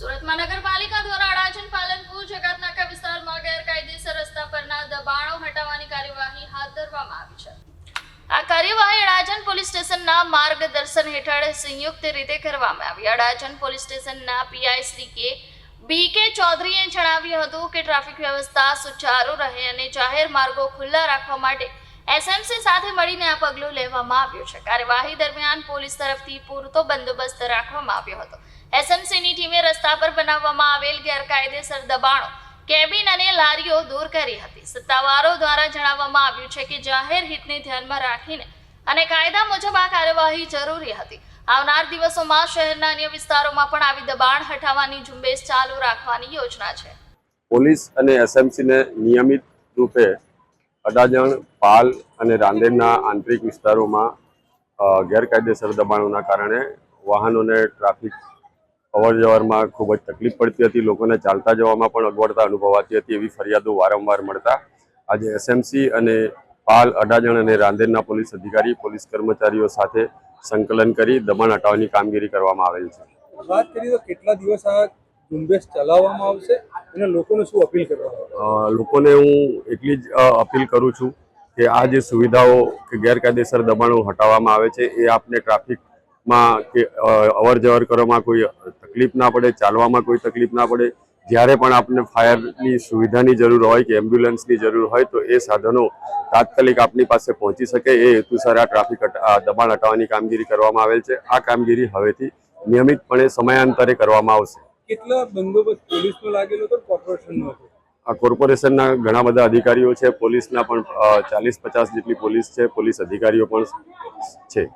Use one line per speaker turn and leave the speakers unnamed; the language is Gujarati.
સુરતમાં નગરપાલિકા દ્વારા અડાજણ, પાલનપુર જગતનાકા વિસ્તારમાં ગેરકાયદેસર રસ્તા પરના દબાણો હટાવવાની કાર્યવાહી હાથ ધરવામાં આવી છે. આ કાર્યવાહી અડાજણ પોલીસ સ્ટેશનના માર્ગદર્શન હેઠળ સંયુક્ત રીતે કરવામાં આવી. અડાજણ પોલીસ સ્ટેશનના પીઆઈ કે બી કે ચૌધરીએ જણાવ્યું હતું કે ટ્રાફિક વ્યવસ્થા સુચારુ રહે અને જાહેર માર્ગો ખુલ્લા રાખવા માટે એસએમસી સાથે મળીને આ પગલું લેવામાં આવ્યું છે. કાર્યવાહી દરમિયાન પોલીસ તરફથી પૂરતો બંદોબસ્ત રાખવામાં આવ્યો હતો. એસએમસીની ટીમે રસ્તા પર બનાવવામાં આવેલ ગેરકાયદેસર દબાણો, કેબિન અને લારીઓ દૂર કરી હતી. સત્તાવારો દ્વારા જણાવવામાં આવ્યું છે કે જાહેર હિતને ધ્યાનમાં રાખીને અને કાયદા મુજબ આ કાર્યવાહી જરૂરી હતી. આવનાર દિવસોમાં શહેરના અન્ય વિસ્તારોમાં પણ આવી દબાણ હટાવવાની ઝુંબેશ ચાલુ રાખવાની યોજના છે.
પોલીસ અને એસએમસીને નિયમિત રૂપે અડાજણ, પાલ અને રાંદેરના આંતરિક વિસ્તારોમાં ગેરકાયદેસર દબાણોના કારણે વાહનોને ટ્રાફિક અવર જવરમાં ખૂબ જ તકલીફ પડતી હતી. લોકોને ચાલતા જવામાં પણ અગવડતા અનુભવાતી હતી એવી ફરિયાદો વારંવાર મળતા. આજે એસએમસી અને પાલ અડાજણ અને રાંદેરના પોલીસ અધિકારી પોલીસ કર્મચારીઓ સાથે સંકલન કરી દબાણ હટાવવાની કામગીરી કરવામાં આવેલ છે.
વાત કરીએ તો કેટલા દિવસ આ ઝુંબેશ ચલાવવામાં આવશે અને લોકોને શું અપીલ
કરવા લોકોને હું એટલી જ અપીલ કરું છું કે આ જે સુવિધાઓ કે ગેરકાયદેસર દબાણો હટાવવામાં આવે છે એ આપને ટ્રાફિકમાં કે અવર જવર કરવામાં કોઈ તકલીફ ના પડે ચાલવામાં કોઈ તકલીફ ના પડે જ્યારે પણ આપને ફાયરની સુવિધાની જરૂર હોય કે એમ્બ્યુલન્સની જરૂર હોય તો એ સાધનો તાત્કાલિક આપની પાસે પહોંચી શકે. એ હેતુસર આ ટ્રાફિક દબાણ હટાવવાની કામગીરી કરવામાં આવેલ છે. આ કામગીરી હવેથી નિયમિતપણે સમયાંતરે કરવામાં આવશે.
કેટલા બંદોબસ્ત પોલીસનો લાગેલો હતો કોર્પોરેશનનો હતો?
આ કોર્પોરેશનના ઘણા બધા અધિકારીઓ છે પોલીસના પણ ચાલીસ પચાસ જેટલી પોલીસ છે પોલીસ અધિકારીઓ પણ છે.